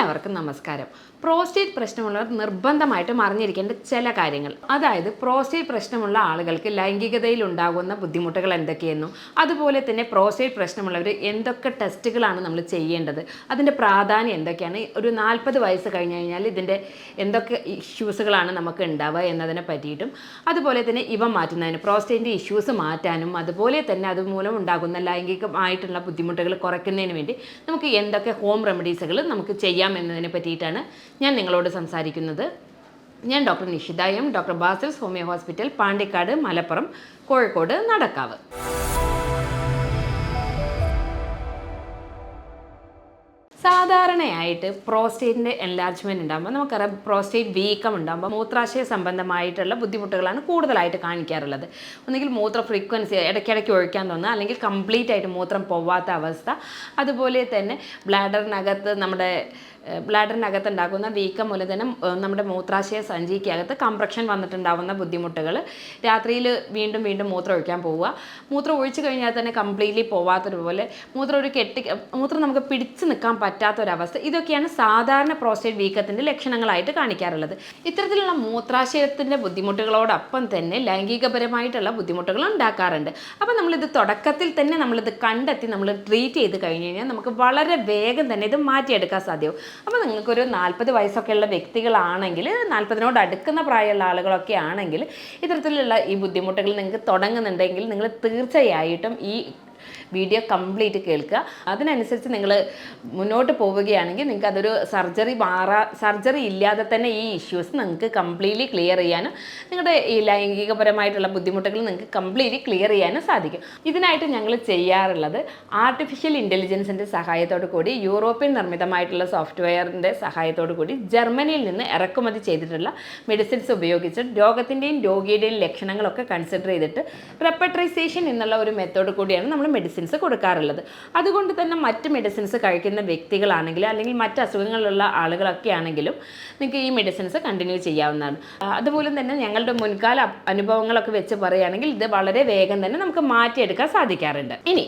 എല്ലാവർക്കും നമസ്കാരം. പ്രോസ്റ്റേറ്റ് പ്രശ്നമുള്ളവർ നിർബന്ധമായിട്ടും അറിഞ്ഞിരിക്കേണ്ട ചില കാര്യങ്ങൾ. അതായത് പ്രോസ്റ്റേറ്റ് പ്രശ്നമുള്ള ആളുകൾക്ക് ലൈംഗികതയിൽ ഉണ്ടാകുന്ന ബുദ്ധിമുട്ടുകൾ എന്തൊക്കെയെന്നും അതുപോലെ തന്നെ പ്രോസ്റ്റേറ്റ് പ്രശ്നമുള്ളവർ എന്തൊക്കെ ടെസ്റ്റുകളാണ് നമ്മൾ ചെയ്യേണ്ടത് അതിന്റെ പ്രാധാന്യം എന്തൊക്കെയാണ് ഒരു നാൽപ്പത് വയസ്സ് കഴിഞ്ഞ് കഴിഞ്ഞാൽ ഇതിന്റെ എന്തൊക്കെ ഇഷ്യൂസുകളാണ് നമുക്ക് ഉണ്ടാവുക എന്നതിനെ പറ്റിയിട്ടും അതുപോലെ തന്നെ ഇവ മാറ്റുന്നതിന് പ്രോസ്റ്റേറ്റിന്റെ ഇഷ്യൂസ് മാറ്റാനും അതുപോലെ തന്നെ അതുമൂലം ഉണ്ടാകുന്ന ലൈംഗികമായിട്ടുള്ള ബുദ്ധിമുട്ടുകൾ കുറയ്ക്കുന്നതിന് വേണ്ടി നമുക്ക് എന്തൊക്കെ ഹോം റെമഡീസുകൾ നമുക്ക് ചെയ്യാം എന്നതിനെ പറ്റിയിട്ടാണ് ഞാൻ നിങ്ങളോട് സംസാരിക്കുന്നത്. ഞാൻ doctor Nishitha M doctor Basils homeo hospital Pandikkad Malappuram Kozhikode Nadakkavu. സാധാരണയായിട്ട് പ്രോസ്റ്റേറ്റിന്റെ എൻലാർജ്മെന്റ് ഉണ്ടാകുമ്പോൾ നമുക്കറിയാം പ്രോസ്റ്റേറ്റ് വീക്കം ഉണ്ടാകുമ്പോൾ മൂത്രാശയ സംബന്ധമായിട്ടുള്ള ബുദ്ധിമുട്ടുകളാണ് കൂടുതലായിട്ട് കാണിക്കാറുള്ളത്. ഒന്നുകിൽ മൂത്ര ഫ്രീക്വൻസി ഇടയ്ക്കിടയ്ക്ക് ഒഴിക്കാൻ തോന്നുക അല്ലെങ്കിൽ കംപ്ലീറ്റ് ആയിട്ട് മൂത്രം പോവാത്ത അവസ്ഥ. അതുപോലെ തന്നെ ബ്ലാഡറിനകത്ത് നമ്മുടെ ബ്ലാഡറിനകത്ത് ഉണ്ടാകുന്ന വീക്കം മൂലം തന്നെ നമ്മുടെ മൂത്രാശയ സഞ്ചിക്കകത്ത് കംപ്രഷൻ വന്നിട്ടുണ്ടാവുന്ന ബുദ്ധിമുട്ടുകൾ. രാത്രിയിൽ വീണ്ടും വീണ്ടും മൂത്രം ഒഴിക്കാൻ പോവുക. മൂത്രം ഒഴിച്ചു കഴിഞ്ഞാൽ തന്നെ കംപ്ലീറ്റ്ലി പോവാത്തതുപോലെ മൂത്രം ഒരു കെട്ടി മൂത്രം നമുക്ക് പിടിച്ചു നിൽക്കാൻ പറ്റാത്തൊരവസ്ഥ. ഇതൊക്കെയാണ് സാധാരണ പ്രോസ്റ്റേറ്റ് വീക്കത്തിന്റെ ലക്ഷണങ്ങളായിട്ട് കാണിക്കാറുള്ളത്. ഇത്തരത്തിലുള്ള മൂത്രാശയത്തിന്റെ ബുദ്ധിമുട്ടുകളോടൊപ്പം തന്നെ ലൈംഗികപരമായിട്ടുള്ള ബുദ്ധിമുട്ടുകൾ ഉണ്ടാക്കാറുണ്ട്. അപ്പോൾ നമ്മളിത് തുടക്കത്തിൽ തന്നെ നമ്മളിത് കണ്ടെത്തി നമ്മൾ ട്രീറ്റ് ചെയ്ത് കഴിഞ്ഞ് കഴിഞ്ഞാൽ നമുക്ക് വളരെ വേഗം തന്നെ ഇത് മാറ്റിയെടുക്കാൻ സാധ്യവും അപ്പോൾ നിങ്ങൾക്കൊരു നാൽപ്പത് വയസ്സൊക്കെയുള്ള വ്യക്തികളാണെങ്കിൽ നാൽപ്പതിനോട് അടുക്കുന്ന പ്രായമുള്ള ആളുകളൊക്കെ ആണെങ്കിൽ ഇത്തരത്തിലുള്ള ഈ ബുദ്ധിമുട്ടുകൾ നിങ്ങൾക്ക് തുടങ്ങുന്നുണ്ടെങ്കിൽ നിങ്ങൾ തീർച്ചയായിട്ടും ഈ വീഡിയോ കംപ്ലീറ്റ് കേൾക്കുക. അതിനനുസരിച്ച് നിങ്ങൾ മുന്നോട്ട് പോവുകയാണെങ്കിൽ നിങ്ങൾക്ക് അതൊരു സർജറി മാറാ സർജറി ഇല്ലാതെ തന്നെ ഈ ഇഷ്യൂസ് നിങ്ങൾക്ക് കംപ്ലീറ്റ്ലി ക്ലിയർ ചെയ്യാനും നിങ്ങളുടെ ഈ ലൈംഗികപരമായിട്ടുള്ള ബുദ്ധിമുട്ടുകൾ നിങ്ങൾക്ക് കംപ്ലീറ്റ്ലി ക്ലിയർ ചെയ്യാനും സാധിക്കും. ഇതിനായിട്ട് ഞങ്ങൾ ചെയ്യാറുള്ളത് ആർട്ടിഫിഷ്യൽ ഇന്റലിജൻസിന്റെ സഹായത്തോടു കൂടി യൂറോപ്യൻ നിർമ്മിതമായിട്ടുള്ള സോഫ്റ്റ്വെയറിന്റെ സഹായത്തോടു കൂടി ജർമ്മനിയിൽ നിന്ന് ഇറക്കുമതി ചെയ്തിട്ടുള്ള മെഡിസിൻസ് ഉപയോഗിച്ച് രോഗത്തിന്റെയും രോഗിയുടെയും ലക്ഷണങ്ങളൊക്കെ കൺസിഡർ ചെയ്തിട്ട് റെപ്പട്രൈസേഷൻ എന്നുള്ള ഒരു മെത്തേഡ് കൂടിയാണ് നമ്മൾ മെഡിസിൻസ് കൊടുക്കാറുള്ളത്. അതുകൊണ്ട് തന്നെ മറ്റ് മെഡിസിൻസ് കഴിക്കുന്ന വ്യക്തികളാണെങ്കിൽ അല്ലെങ്കിൽ മറ്റ് അസുഖങ്ങളുള്ള ആളുകളൊക്കെ ആണെങ്കിലും നിങ്ങൾക്ക് ഈ മെഡിസിൻസ് കണ്ടിന്യൂ ചെയ്യാവുന്നതാണ്. അതുപോലെ തന്നെ ഞങ്ങളുടെ മുൻകാല അനുഭവങ്ങളൊക്കെ വെച്ച് പറയുകയാണെങ്കിൽ ഇത് വളരെ വേഗം തന്നെ നമുക്ക് മാറ്റിയെടുക്കാൻ സാധിക്കാറുണ്ട്. ഇനി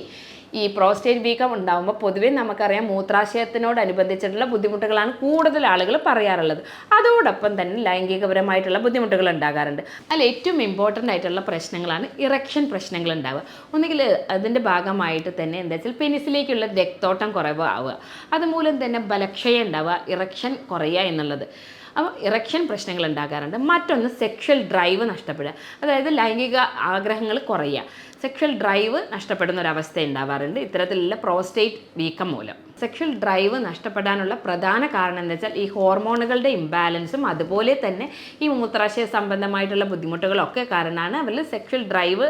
ഈ പ്രോസ്റ്റേറ്റ് വീക്കം ഉണ്ടാകുമ്പോൾ പൊതുവേ നമുക്കറിയാം മൂത്രാശയത്തിനോടനുബന്ധിച്ചിട്ടുള്ള ബുദ്ധിമുട്ടുകളാണ് കൂടുതൽ ആളുകൾ പറയാറുള്ളത്. അതോടൊപ്പം തന്നെ ലൈംഗികപരമായിട്ടുള്ള ബുദ്ധിമുട്ടുകൾ ഉണ്ടാകാറുണ്ട്. അതിൽ ഏറ്റവും ഇമ്പോർട്ടന്റ് ആയിട്ടുള്ള പ്രശ്നങ്ങളാണ് ഇറക്ഷൻ പ്രശ്നങ്ങൾ ഉണ്ടാവുക. ഒന്നുകിൽ അതിന്റെ ഭാഗമായിട്ട് തന്നെ എന്താ വെച്ചാൽ പെനിസിലേക്കുള്ള രക്തോട്ടം കുറവ് ആവുക. അതുമൂലം തന്നെ ബലക്ഷയം ഉണ്ടാവുക ഇറക്ഷൻ കുറയുക എന്നുള്ളത്. അപ്പോൾ ഇറക്ഷൻ പ്രശ്നങ്ങൾ ഉണ്ടാകാറുണ്ട്. മറ്റൊന്ന് സെക്ഷൽ ഡ്രൈവ് നഷ്ടപ്പെടുക. അതായത് ലൈംഗിക ആഗ്രഹങ്ങൾ കുറയുക. സെക്ഷൽ ഡ്രൈവ് നഷ്ടപ്പെടുന്ന ഒരു അവസ്ഥ ഉണ്ടാവാറുണ്ട് ഇത്തരത്തിലുള്ള പ്രോസ്റ്റേറ്റ് വീക്കം മൂലം. സെക്ഷൽ ഡ്രൈവ് നഷ്ടപ്പെടാനുള്ള പ്രധാന കാരണം എന്താ വെച്ചാൽ ഈ ഹോർമോണുകളുടെ ഇംബാലൻസും അതുപോലെ തന്നെ ഈ മൂത്രാശയ സംബന്ധമായിട്ടുള്ള ബുദ്ധിമുട്ടുകളൊക്കെ കാരണമാണ് അവരിൽ സെക്ഷൽ ഡ്രൈവ്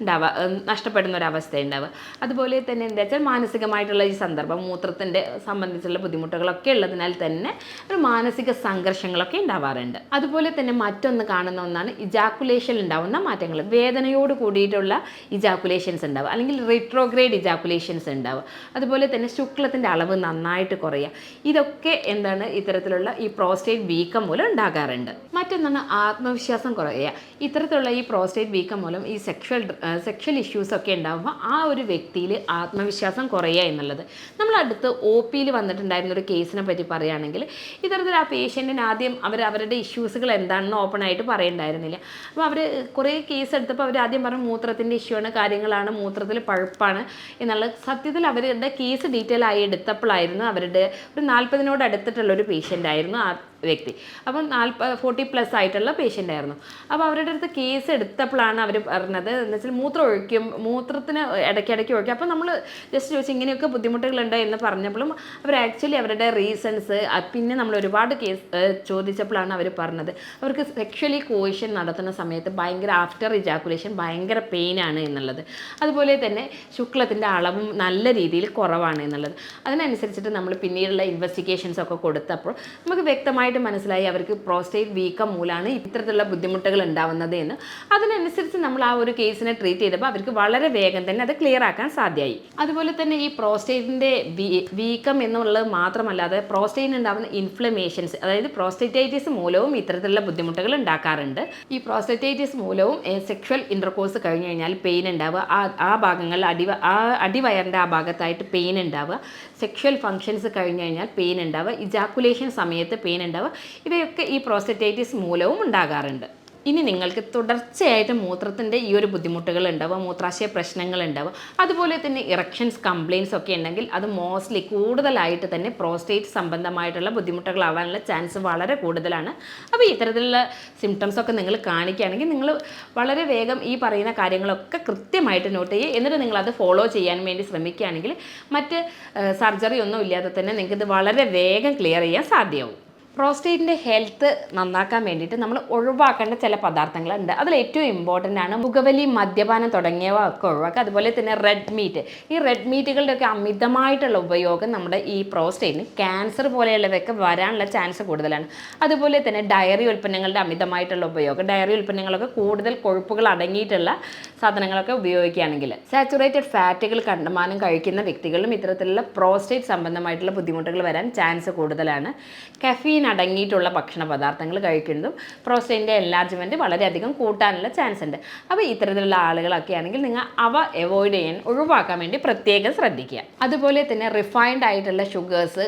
ഉണ്ടാവുക നഷ്ടപ്പെടുന്ന ഒരു അവസ്ഥ ഉണ്ടാവുക അതുപോലെ തന്നെ എന്താ വെച്ചാൽ മാനസികമായിട്ടുള്ള ഈ സന്ദർഭം മൂത്രത്തിന്റെ സംബന്ധിച്ചുള്ള ബുദ്ധിമുട്ടുകളൊക്കെ ഉള്ളതിനാൽ തന്നെ ഒരു മാനസിക സംഘർഷങ്ങളൊക്കെ ഉണ്ടാവാറുണ്ട്. അതുപോലെ തന്നെ മറ്റൊന്ന് കാണുന്ന ഒന്നാണ് ഇജാക്കുലേഷൻ ഉണ്ടാവുന്ന മാറ്റങ്ങൾ. വേദനയോട് കൂടിയിട്ടുള്ള ഇജാക്കുലേഷൻസ് ഉണ്ടാവുക. അല്ലെങ്കിൽ റിട്രോഗ്രേഡ് ഇജാക്കുലേഷൻസ് ഉണ്ടാവുക. അതുപോലെ തന്നെ ശുക്ലത്തിന്റെ അളവ് നന്നായിട്ട് കുറയുക. ഇതൊക്കെ എന്താണ് ഇത്തരത്തിലുള്ള ഈ പ്രോസ്റ്റേറ്റ് വീക്കം മൂലം ഉണ്ടാകാറുണ്ട്. മറ്റൊന്നാണ് ആത്മവിശ്വാസം കുറയുക. ഇത്തരത്തിലുള്ള ഈ പ്രോസ്റ്റേറ്റ് വീക്കം മൂലം ഈ സെക്ഷൽ സെക്ഷൽ ഇഷ്യൂസ് ഒക്കെ ഉണ്ടാകുമ്പോൾ ആ ഒരു വ്യക്തിയിൽ ആത്മവിശ്വാസം കുറയുക എന്നുള്ളത്. നമ്മൾ അടുത്ത് ഒ പിയിൽ വന്നിട്ടുണ്ടായിരുന്ന ഒരു കേസിനെ പറ്റി പറയുകയാണെങ്കിൽ ഇത്തരത്തിൽ ആ പേഷ്യന്റിന് ആദ്യം അവർ അവരുടെ ഇഷ്യൂസുകൾ എന്താണെന്ന് ഓപ്പൺ ആയിട്ട് പറയണ്ടായിരുന്നില്ല. അപ്പോൾ അവർ കുറേ കേസ് എടുത്തപ്പോൾ അവർ ആദ്യം പറഞ്ഞു മൂത്രത്തിന്റെ ഇഷ്യൂ ആണ് കാര്യങ്ങളാണ് മൂത്രത്തിൽ പഴുപ്പാണ് എന്നുള്ള സത്യത്തിൽ അവരുടെ കേസ് ഡീറ്റെയിൽ ആയി എടുത്തപ്പോഴായിരുന്നു അവരുടെ ഒരു നാൽപ്പതിനോട് അടുത്തിട്ടുള്ള ഒരു പേഷ്യന്റ് ആയിരുന്നു. വ്യക്തി. അപ്പം നാൽപ്പ ഫോർട്ടി പ്ലസ് ആയിട്ടുള്ള പേഷ്യന്റ് ആയിരുന്നു. അപ്പോൾ അവരുടെ അടുത്ത് കേസ് എടുത്തപ്പോഴാണ് അവർ പറഞ്ഞത് എന്ന് വെച്ചാൽ മൂത്രം ഒഴിക്കും മൂത്രത്തിന് ഇടയ്ക്കിടയ്ക്ക് ഒഴിക്കും. അപ്പോൾ നമ്മൾ ജസ്റ്റ് ചോദിച്ചു ഇങ്ങനെയൊക്കെ ബുദ്ധിമുട്ടുകളുണ്ട്? എന്ന് പറഞ്ഞപ്പോഴും അവർ ആക്ച്വലി അവരുടെ റീസൺസ് പിന്നെ നമ്മൾ ഒരുപാട് കേസ് ചോദിച്ചപ്പോഴാണ് അവർ പറഞ്ഞത്. അവർക്ക് സെക്ഷലി കോയിഷൻ നടത്തുന്ന സമയത്ത് ഭയങ്കര ആഫ്റ്റർ ഇജാക്കുലേഷൻ ഭയങ്കര പെയിനാണ് എന്നുള്ളത്. അതുപോലെ തന്നെ ശുക്ലത്തിന്റെ അളവും നല്ല രീതിയിൽ കുറവാണ് എന്നുള്ളത്. അതിനനുസരിച്ചിട്ട് നമ്മൾ പിന്നീടുള്ള ഇൻവെസ്റ്റിഗേഷൻസ് ഒക്കെ കൊടുത്തപ്പോൾ നമുക്ക് വ്യക്തമായിട്ട് കൃത്യമായിട്ട് മനസ്സിലായി അവർക്ക് പ്രോസ്റ്റേറ്റ് വീക്കം മൂലമാണ് ഇത്തരത്തിലുള്ള ബുദ്ധിമുട്ടുകൾ ഉണ്ടാവുന്നത് എന്ന്. അതിനനുസരിച്ച് നമ്മൾ ആ ഒരു കേസിനെ ട്രീറ്റ് ചെയ്തപ്പോൾ അവർക്ക് വളരെ വേഗം തന്നെ അത് ക്ലിയർ ആക്കാൻ സാധ്യമായി അതുപോലെ തന്നെ ഈ പ്രോസ്റ്റേറ്റിന്റെ വീക്കം എന്നുള്ളത് മാത്രമല്ലാതെ പ്രോസ്റ്റേറ്റിന് ഉണ്ടാകുന്ന ഇൻഫ്ലമേഷൻസ് അതായത് പ്രോസ്റ്റേറ്റൈറ്റിസ് മൂലവും ഇത്തരത്തിലുള്ള ബുദ്ധിമുട്ടുകൾ ഉണ്ടാക്കാറുണ്ട്. ഈ പ്രോസ്റ്റേറ്റൈറ്റിസ് മൂലവും സെക്ഷൽ ഇന്റർകോഴ്സ് കഴിഞ്ഞു കഴിഞ്ഞാൽ പെയിൻ ഉണ്ടാവുക. ആ ആ ഭാഗങ്ങളിൽ അടി ആ അടിവയറിന്റെ ആ ഭാഗത്തായിട്ട് പെയിൻ ഉണ്ടാവുക. സെക്ഷൽ ഫങ്ഷൻസ് കഴിഞ്ഞു കഴിഞ്ഞാൽ പെയിൻ ഉണ്ടാവുക. ഇജാക്കുലേഷൻ സമയത്ത് പെയിൻ ഉണ്ടാവുക ഇവയൊക്കെ ഈ പ്രോസ്റ്ററ്റൈറ്റിസ് മൂലവും ഉണ്ടാകാറുണ്ട്. ഇനി നിങ്ങൾക്ക് തുടർച്ചയായിട്ട് മൂത്രത്തിന്റെ ഈ ഒരു ബുദ്ധിമുട്ടുകൾ ഉണ്ടാവുക മൂത്രാശയ പ്രശ്നങ്ങൾ ഉണ്ടാവുക. അതുപോലെ തന്നെ ഇറക്ഷൻസ് കംപ്ലയിൻസ് ഒക്കെ ഉണ്ടെങ്കിൽ അത് മോസ്റ്റ്ലി കൂടുതലായിട്ട് തന്നെ പ്രോസ്റ്റേറ്റ് സംബന്ധമായിട്ടുള്ള ബുദ്ധിമുട്ടുകളാവാനുള്ള ചാൻസ് വളരെ കൂടുതലാണ്. അപ്പോൾ ഇത്തരത്തിലുള്ള സിംറ്റംസ് ഒക്കെ നിങ്ങൾ കാണിക്കുകയാണെങ്കിൽ നിങ്ങൾ വളരെ വേഗം ഈ പറയുന്ന കാര്യങ്ങളൊക്കെ കൃത്യമായിട്ട് നോട്ട് ചെയ്യുക. എന്നിട്ട് നിങ്ങൾ അത് ഫോളോ ചെയ്യാൻ വേണ്ടി ശ്രമിക്കുകയാണെങ്കിൽ മറ്റ് സർജറി ഒന്നും ഇല്ലാതെ തന്നെ നിങ്ങൾക്കിത് വളരെ വേഗം ക്ലിയർ ചെയ്യാൻ സാധ്യമാവും. പ്രോസ്റ്റേറ്റിന്റെ ഹെൽത്ത് നന്നാക്കാൻ വേണ്ടിയിട്ട് നമ്മൾ ഒഴിവാക്കേണ്ട ചില പദാർത്ഥങ്ങളുണ്ട്. അതിൽ ഏറ്റവും ഇമ്പോർട്ടന്റ് ആണ് മുഖവലി മദ്യപാനം തുടങ്ങിയവ ഒക്കെ ഒഴിവാക്കുക. അതുപോലെ തന്നെ റെഡ് മീറ്റ് ഈ റെഡ് മീറ്റുകളുടെയൊക്കെ അമിതമായിട്ടുള്ള ഉപയോഗം നമ്മുടെ ഈ പ്രോസ്റ്റേറ്റിന് ക്യാൻസർ പോലെയുള്ളവയൊക്കെ വരാനുള്ള ചാൻസ് കൂടുതലാണ്. അതുപോലെ തന്നെ ഡയറി ഉൽപ്പന്നങ്ങളുടെ അമിതമായിട്ടുള്ള ഉപയോഗം ഡയറി ഉൽപ്പന്നങ്ങളൊക്കെ കൂടുതൽ കൊഴുപ്പുകൾ അടങ്ങിയിട്ടുള്ള സാധനങ്ങളൊക്കെ ഉപയോഗിക്കുകയാണെങ്കിൽ സാച്ചുറേറ്റഡ് ഫാറ്റുകൾ കണ്ടമാനം കഴിക്കുന്ന വ്യക്തികളും ഇത്തരത്തിലുള്ള പ്രോസ്റ്റേറ്റ് സംബന്ധമായിട്ടുള്ള ബുദ്ധിമുട്ടുകൾ വരാൻ ചാൻസ് കൂടുതലാണ്. കഫീൻ അടങ്ങിയിട്ടുള്ള ഭക്ഷണ പദാർത്ഥങ്ങൾ കഴിക്കുന്നതും പ്രോസ്റ്റേറ്റിന്റെ എൻലാർജ്മെന്റ് വളരെയധികം കൂട്ടാനുള്ള ചാൻസ് ഉണ്ട്. അപ്പോൾ ഇത്തരത്തിലുള്ള ആളുകളൊക്കെ ആണെങ്കിൽ നിങ്ങൾ അവ അവോയ്ഡ് ചെയ്യാൻ ഒഴിവാക്കാൻ വേണ്ടി പ്രത്യേകം ശ്രദ്ധിക്കുക. അതുപോലെ തന്നെ റിഫൈൻഡ് ആയിട്ടുള്ള ഷുഗേഴ്സ്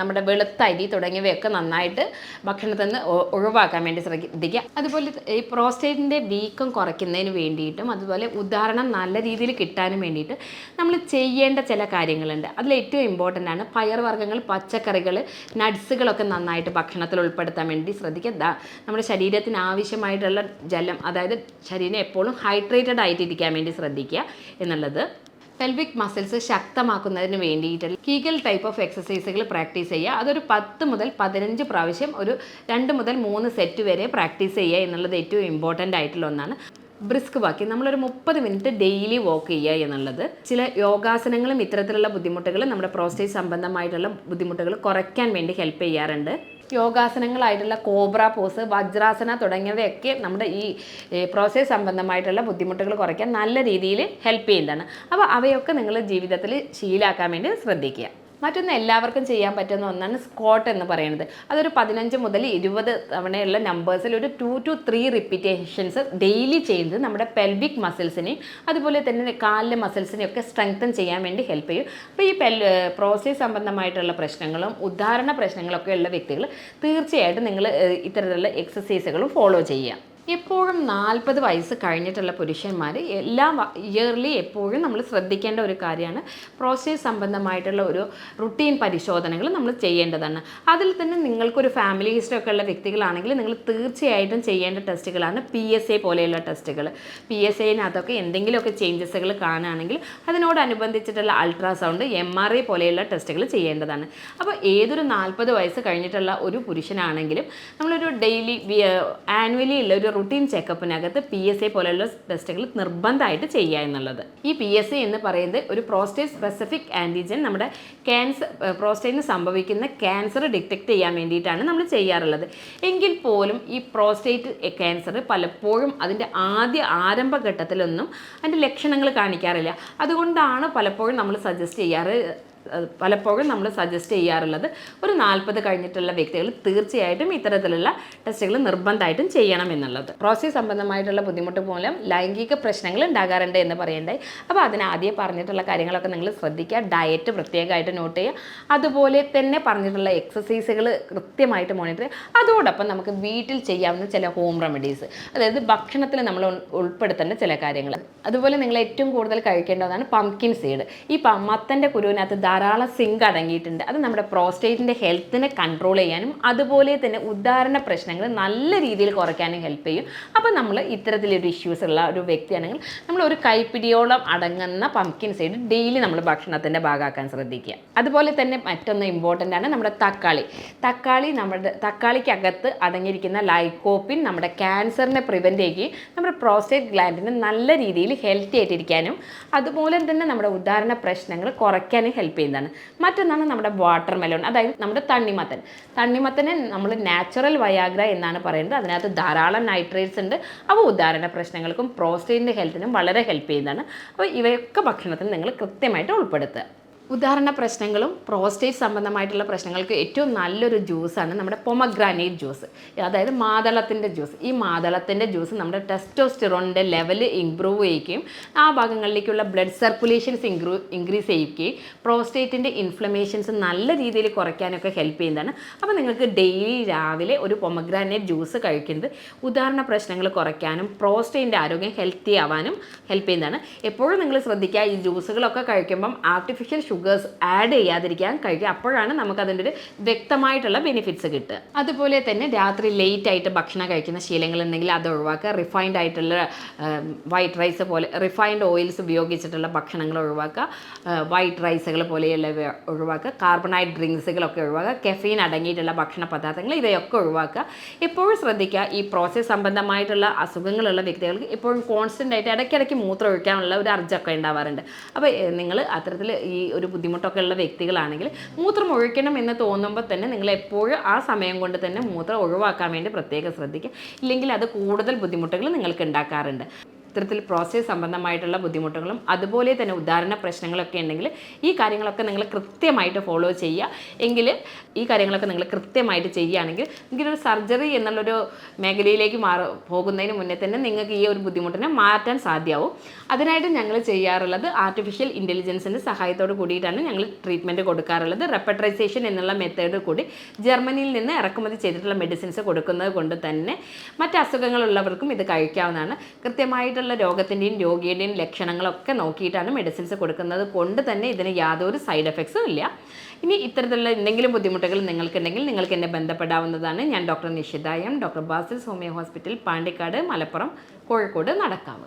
നമ്മുടെ വെളുത്ത അരി തുടങ്ങിയവയൊക്കെ നന്നായിട്ട് ഭക്ഷണത്തിൽ നിന്ന് ഒഴിവാക്കാൻ വേണ്ടി ശ്രദ്ധിക്കുക. അതുപോലെ ഈ പ്രോസ്റ്റേറ്റിന്റെ വീക്കം കുറയ്ക്കുന്നതിന് വേണ്ടിയിട്ടും അതുപോലെ ഉദാഹരണം നല്ല രീതിയിൽ കിട്ടാനും വേണ്ടിയിട്ട് നമ്മൾ ചെയ്യേണ്ട ചില കാര്യങ്ങളുണ്ട്. അതിൽ ഏറ്റവും ഇമ്പോർട്ടന്റ് ആണ് പയർവർഗങ്ങൾ പച്ചക്കറികൾ നട്ട്സുകളൊക്കെ നന്നായിട്ട് ഭക്ഷണത്തിൽ ഉൾപ്പെടുത്താൻ വേണ്ടി ശ്രദ്ധിക്കുക നമ്മുടെ ശരീരത്തിന് ആവശ്യമായിട്ടുള്ള ജലം അതായത് ശരീരം എപ്പോഴും ഹൈഡ്രേറ്റഡ് ആയിട്ടിരിക്കാൻ വേണ്ടി ശ്രദ്ധിക്കുക എന്നുള്ളത്. പെൽവിക് മസിൽസ് ശക്തമാക്കുന്നതിന് വേണ്ടിയിട്ട് കീഗൽ ടൈപ്പ് ഓഫ് എക്സസൈസുകൾ പ്രാക്ടീസ് ചെയ്യുക. അതൊരു പത്ത് മുതൽ പതിനഞ്ച് പ്രാവശ്യം ഒരു രണ്ട് മുതൽ മൂന്ന് സെറ്റ് വരെ പ്രാക്ടീസ് ചെയ്യുക എന്നുള്ളത് ഏറ്റവും ഇമ്പോർട്ടന്റ് ആയിട്ടുള്ള ഒന്നാണ്. ബ്രിസ്ക് വാക്കി നമ്മളൊരു മുപ്പത് മിനിറ്റ് ഡെയിലി വാക്ക് ചെയ്യുക എന്നുള്ളത്. ചില യോഗാസനങ്ങളും ഇത്തരത്തിലുള്ള ബുദ്ധിമുട്ടുകൾ നമ്മുടെ പ്രോസ്റ്റേറ്റ് സംബന്ധമായിട്ടുള്ള ബുദ്ധിമുട്ടുകൾ കുറയ്ക്കാൻ വേണ്ടി ഹെൽപ്പ് ചെയ്യാറുണ്ട്. യോഗാസനങ്ങളായിട്ടുള്ള കോബ്ര പോസ് വജ്രാസന തുടങ്ങിയവയൊക്കെ നമ്മുടെ ഈ പ്രോസസ് സംബന്ധമായിട്ടുള്ള ബുദ്ധിമുട്ടുകൾ കുറയ്ക്കാൻ നല്ല രീതിയിൽ ഹെൽപ്പ് ചെയ്യുന്നതാണ്. അപ്പോൾ അവയൊക്കെ നിങ്ങൾ ജീവിതത്തിൽ ശീലാക്കാൻ വേണ്ടി ശ്രദ്ധിക്കുക. മറ്റൊന്ന് എല്ലാവർക്കും ചെയ്യാൻ പറ്റുന്ന ഒന്നാണ് സ്ക്വാട്ട് എന്ന് പറയുന്നത്. അതൊരു പതിനഞ്ച് മുതൽ ഇരുപത് തവണയുള്ള നമ്പേഴ്സിൽ ഒരു two two three repetitions daily ചെയ്യുന്നത് നമ്മുടെ പെൽവിക് മസിൽസിനെയും അതുപോലെ തന്നെ കാലിലെ മസിൽസിനെയും ഒക്കെ സ്ട്രെങ്തൻ ചെയ്യാൻ വേണ്ടി ഹെൽപ്പ് ചെയ്യും. അപ്പോൾ ഈ പെൽ പ്രോസസ് സംബന്ധമായിട്ടുള്ള പ്രശ്നങ്ങളും ഉദാഹരണ പ്രശ്നങ്ങളൊക്കെ ഉള്ള വ്യക്തികൾ തീർച്ചയായിട്ടും നിങ്ങൾ ഇത്തരത്തിലുള്ള എക്സസൈസുകളും ഫോളോ ചെയ്യുക. എപ്പോഴും നാൽപ്പത് വയസ്സ് കഴിഞ്ഞിട്ടുള്ള പുരുഷന്മാർ എല്ലാ ഇയർലി എപ്പോഴും നമ്മൾ ശ്രദ്ധിക്കേണ്ട ഒരു കാര്യമാണ്. പ്രോസ്റ്റേറ്റ് സംബന്ധമായിട്ടുള്ള ഒരു റുട്ടീൻ പരിശോധനകൾ നമ്മൾ ചെയ്യേണ്ടതാണ്. അതിൽ തന്നെ നിങ്ങൾക്കൊരു ഫാമിലി ഹിസ്റ്ററി ഒക്കെ ഉള്ള വ്യക്തികളാണെങ്കിൽ നിങ്ങൾ തീർച്ചയായിട്ടും ചെയ്യേണ്ട ടെസ്റ്റുകളാണ് പി എസ് എ പോലെയുള്ള ടെസ്റ്റുകൾ പി എസ് എനകത്തൊക്കെ എന്തെങ്കിലുമൊക്കെ ചേഞ്ചസുകൾ കാണുകയാണെങ്കിൽ അതിനോടനുബന്ധിച്ചിട്ടുള്ള അൾട്രാസൗണ്ട് എം ആർ ഐ പോലെയുള്ള ടെസ്റ്റുകൾ ചെയ്യേണ്ടതാണ്. അപ്പോൾ ഏതൊരു നാൽപ്പത് വയസ്സ് കഴിഞ്ഞിട്ടുള്ള ഒരു പുരുഷനാണെങ്കിലും നമ്മളൊരു ഡെയിലി ആനുവലി ഉള്ള ഒരു റുട്ടീൻ ചെക്കപ്പിനകത്ത് പി എസ് എ പോലെയുള്ള ടെസ്റ്റുകൾ നിർബന്ധമായിട്ട് ചെയ്യുക എന്നുള്ളത്. ഈ പി എസ് എ എന്ന് പറയുന്നത് ഒരു പ്രോസ്റ്റേറ്റ് സ്പെസിഫിക് ആന്റിജൻ നമ്മുടെ ക്യാൻസർ പ്രോസ്റ്റേറ്റിന് സംഭവിക്കുന്ന ക്യാൻസർ ഡിറ്റക്ട് ചെയ്യാൻ വേണ്ടിയിട്ടാണ് നമ്മൾ ചെയ്യാറുള്ളത്. എങ്കിൽ പോലും ഈ പ്രോസ്റ്റേറ്റ് ക്യാൻസർ പലപ്പോഴും അതിന്റെ ആദ്യ ആരംഭഘട്ടത്തിലൊന്നും അതിന്റെ ലക്ഷണങ്ങൾ കാണിക്കാറില്ല. അതുകൊണ്ടാണ് പലപ്പോഴും നമ്മൾ സജസ്റ്റ് ചെയ്യാറ് പലപ്പോഴും നമ്മൾ സജസ്റ്റ് ചെയ്യാറുള്ളത് ഒരു നാൽപ്പത് കഴിഞ്ഞിട്ടുള്ള വ്യക്തികൾ തീർച്ചയായിട്ടും ഇത്തരത്തിലുള്ള ടെസ്റ്റുകൾ നിർബന്ധമായിട്ടും ചെയ്യണം എന്നുള്ളത്. പ്രോസസ് സംബന്ധമായിട്ടുള്ള ബുദ്ധിമുട്ട് മൂലം ലൈംഗിക പ്രശ്നങ്ങൾ ഉണ്ടാകാറുണ്ട് എന്ന് പറയണ്ടായി. അപ്പോൾ അതിന് ആദ്യം പറഞ്ഞിട്ടുള്ള കാര്യങ്ങളൊക്കെ നിങ്ങൾ ശ്രദ്ധിക്കുക. ഡയറ്റ് പ്രത്യേകമായിട്ട് നോട്ട് ചെയ്യുക. അതുപോലെ തന്നെ പറഞ്ഞിട്ടുള്ള എക്സസൈസുകൾ കൃത്യമായിട്ട് മോണിറ്റർ ചെയ്യുക. അതോടൊപ്പം നമുക്ക് വീട്ടിൽ ചെയ്യാവുന്ന ചില ഹോം റെമഡീസ് അതായത് ഭക്ഷണത്തിൽ നമ്മൾ ഉൾപ്പെടുത്തേണ്ട ചില കാര്യങ്ങൾ. അതുപോലെ നിങ്ങൾ ഏറ്റവും കൂടുതൽ കഴിക്കേണ്ടതാണ് പംകിൻ സീഡ് ഈ മത്തന്റെ കുരുവിനകത്ത് ധാരാളം സിങ്ക് അടങ്ങിയിട്ടുണ്ട്. അത് നമ്മുടെ പ്രോസ്റ്റേറ്റിന്റെ ഹെൽത്തിനെ കൺട്രോൾ ചെയ്യാനും അതുപോലെ തന്നെ ഉദാഹരണ പ്രശ്നങ്ങൾ നല്ല രീതിയിൽ കുറയ്ക്കാനും ഹെൽപ്പ് ചെയ്യും. അപ്പോൾ നമ്മൾ ഇത്തരത്തിലൊരു ഇഷ്യൂസ് ഉള്ള ഒരു വ്യക്തിയാണെങ്കിൽ നമ്മൾ ഒരു കൈപ്പിടിയോളം അടങ്ങുന്ന പംകിൻ സൈഡ് ഡെയിലി നമ്മൾ ഭക്ഷണത്തിന്റെ ഭാഗമാക്കാൻ ശ്രദ്ധിക്കുക. അതുപോലെ തന്നെ മറ്റൊന്ന് ഇമ്പോർട്ടന്റ് ആണ് നമ്മുടെ തക്കാളി. തക്കാളി നമ്മുടെ തക്കാളിക്കകത്ത് അടങ്ങിയിരിക്കുന്ന ലൈക്കോപ്പിൻ നമ്മുടെ ക്യാൻസറിനെ പ്രിവെന്റ് ചെയ്യുകയും നമ്മുടെ പ്രോസ്റ്റേറ്റ് ഗ്ലാൻഡിനെ നല്ല രീതിയിൽ ഹെൽത്തി ആയിട്ടിരിക്കാനും അതുപോലെ തന്നെ നമ്മുടെ ഉദാഹരണ പ്രശ്നങ്ങൾ കുറയ്ക്കാനും ഹെൽപ്പ് ചെയ്യുന്നതാണ്. മറ്റൊന്നാണ് നമ്മുടെ വാട്ടർ മെലോൺ അതായത് നമ്മുടെ തണ്ണിമത്തൻ. തണ്ണിമത്തന് നമ്മൾ നാച്ചുറൽ വയാഗ്ര എന്നാണ് പറയുന്നത്. അതിനകത്ത് ധാരാളം നൈട്രേറ്റ്സ് ഉണ്ട്. അവ ഉദാഹരണ പ്രശ്നങ്ങൾക്കും പ്രോസ്റ്റേറ്റിന്റെ ഹെൽത്തിനും വളരെ ഹെൽപ്പ് ചെയ്യുന്നതാണ്. അപ്പോൾ ഇവയൊക്കെ ഭക്ഷണത്തിൽ നിങ്ങൾ കൃത്യമായിട്ട് ഉൾപ്പെടുത്തുക. ഉദാഹരണ പ്രശ്നങ്ങളും പ്രോസ്റ്റേറ്റ് സംബന്ധമായിട്ടുള്ള പ്രശ്നങ്ങൾക്ക് ഏറ്റവും നല്ലൊരു ജ്യൂസാണ് നമ്മുടെ പൊമഗ്രാനൈറ്റ് ജ്യൂസ് അതായത് മാതളത്തിന്റെ ജ്യൂസ് ഈ മാതളത്തിന്റെ ജ്യൂസ് നമ്മുടെ ടെസ്റ്റോസ്റ്റിറോണിന്റെ ലെവൽ ഇമ്പ്രൂവ് ചെയ്യുകയും ആ ഭാഗങ്ങളിലേക്കുള്ള ബ്ലഡ് സർക്കുലേഷൻസ് ഇൻക്രൂ ഇൻക്രീസ് ചെയ്യുകയും പ്രോസ്റ്റേറ്റിന്റെ ഇൻഫ്ലമേഷൻസ് നല്ല രീതിയിൽ കുറയ്ക്കാനൊക്കെ ഹെൽപ്പ് ചെയ്യുന്നതാണ്. അപ്പോൾ നിങ്ങൾക്ക് ഡെയിലി രാവിലെ ഒരു പൊമഗ്രാനൈറ്റ് ജ്യൂസ് കഴിക്കുന്നത് ഉദാഹരണ പ്രശ്നങ്ങൾ കുറയ്ക്കാനും പ്രോസ്റ്റേറ്റിന്റെ ആരോഗ്യം ഹെൽത്തി ആവാനും ഹെൽപ്പ് ചെയ്യുന്നതാണ്. എപ്പോഴും നിങ്ങൾ ശ്രദ്ധിക്കുക ഈ ജ്യൂസുകളൊക്കെ കഴിക്കുമ്പം ആർട്ടിഫിഷ്യൽ ഷുഗേഴ്സ് ആഡ് ചെയ്യാതിരിക്കാൻ കഴിയും. അപ്പോഴാണ് നമുക്ക് അതിന്റെ ഒരു വ്യക്തമായിട്ടുള്ള ബെനിഫിറ്റ്സ് കിട്ടുക. അതുപോലെ തന്നെ രാത്രി ലേറ്റ് ആയിട്ട് ഭക്ഷണം കഴിക്കുന്ന ശീലങ്ങൾ ഉണ്ടെങ്കിൽ അത് ഒഴിവാക്കുക. റിഫൈൻഡ് ആയിട്ടുള്ള വൈറ്റ് റൈസ് പോലെ റിഫൈൻഡ് ഓയിൽസ് ഉപയോഗിച്ചിട്ടുള്ള ഭക്ഷണങ്ങൾ ഒഴിവാക്കുക. വൈറ്റ് റൈസുകൾ പോലെയുള്ള ഒഴിവാക്കുക. കാർബണൈറ്റ് ഡ്രിങ്ക്സുകളൊക്കെ ഒഴിവാക്കുക. കെഫീൻ അടങ്ങിയിട്ടുള്ള ഭക്ഷണ പദാർത്ഥങ്ങൾ ഇവയൊക്കെ ഒഴിവാക്കുക. എപ്പോഴും ശ്രദ്ധിക്കുക. ഈ പ്രോസസ്സ് സംബന്ധമായിട്ടുള്ള അസുഖങ്ങളുള്ള വ്യക്തികൾക്ക് എപ്പോഴും കോൺസ്റ്റന്റ് ആയിട്ട് ഇടയ്ക്കിടയ്ക്ക് മൂത്രം ഒഴിക്കാനുള്ള ഒരു അർജൊക്കെ ഉണ്ടാവാറുണ്ട്. അപ്പോൾ നിങ്ങൾ അത്തരത്തിൽ ഈ ഒരു ബുദ്ധിമുട്ടൊക്കെ ഉള്ള വ്യക്തികളാണെങ്കിൽ മൂത്രം ഒഴിക്കണം എന്ന് തോന്നുമ്പോൾ തന്നെ നിങ്ങൾ എപ്പോഴും ആ സമയം കൊണ്ട് തന്നെ മൂത്രം ഒഴിവാക്കാൻ വേണ്ടി പ്രത്യേകം ശ്രദ്ധിക്കുക. ഇല്ലെങ്കിൽ അത് കൂടുതൽ ബുദ്ധിമുട്ടുകൾ നിങ്ങൾക്ക് ഉണ്ടാക്കാറുണ്ട്. ഇത്തരത്തിൽ പ്രോസസ്സ് സംബന്ധമായിട്ടുള്ള ബുദ്ധിമുട്ടുകളും അതുപോലെ തന്നെ ഉദാഹരണ പ്രശ്നങ്ങളൊക്കെ ഉണ്ടെങ്കിൽ ഈ കാര്യങ്ങളൊക്കെ നിങ്ങൾ കൃത്യമായിട്ട് ഫോളോ ചെയ്യുക. എങ്കിൽ ഈ കാര്യങ്ങളൊക്കെ നിങ്ങൾ കൃത്യമായിട്ട് ചെയ്യുകയാണെങ്കിൽ ഒരു സർജറി എന്നുള്ളൊരു മേഖലയിലേക്ക് മാറ പോകുന്നതിന് മുന്നേ തന്നെ നിങ്ങൾക്ക് ഈ ഒരു ബുദ്ധിമുട്ടിനെ മാറ്റാൻ സാധ്യമാവും അതിനായിട്ട് ഞങ്ങൾ ചെയ്യാറുള്ളത് ആർട്ടിഫിഷ്യൽ ഇന്റലിജൻസിന്റെ സഹായത്തോട് കൂടിയിട്ടാണ് ഞങ്ങൾ ട്രീറ്റ്മെന്റ് കൊടുക്കാറുള്ളത്. റെപ്പട്രൈസേഷൻ എന്നുള്ള മെത്തേഡ് കൂടി ജർമ്മനിയിൽ നിന്ന് ഇറക്കുമതി ചെയ്തിട്ടുള്ള മെഡിസിൻസ് കൊടുക്കുന്നത് കൊണ്ട് തന്നെ മറ്റ് അസുഖങ്ങളുള്ളവർക്കും ഇത് കഴിക്കാവുന്നതാണ്. കൃത്യമായിട്ടുള്ള രോഗത്തിന്റെയും രോഗിയുടെയും ലക്ഷണങ്ങളൊക്കെ നോക്കിയിട്ടാണ് മെഡിസിൻസ് കൊടുക്കുന്നത്. കൊണ്ട് തന്നെ ഇതിന് യാതൊരു സൈഡ് എഫക്ട്സും ഇല്ല. ഇനി ഇത്തരത്തിലുള്ള എന്തെങ്കിലും ബുദ്ധിമുട്ടുകൾ നിങ്ങൾക്കുണ്ടെങ്കിൽ നിങ്ങൾക്ക് എന്നെ ബന്ധപ്പെടാവുന്നതാണ് ഞാൻ doctor Nishitha M doctor Basil homeo hospital Pandikkad Malappuram Kozhikode Nadakkavu.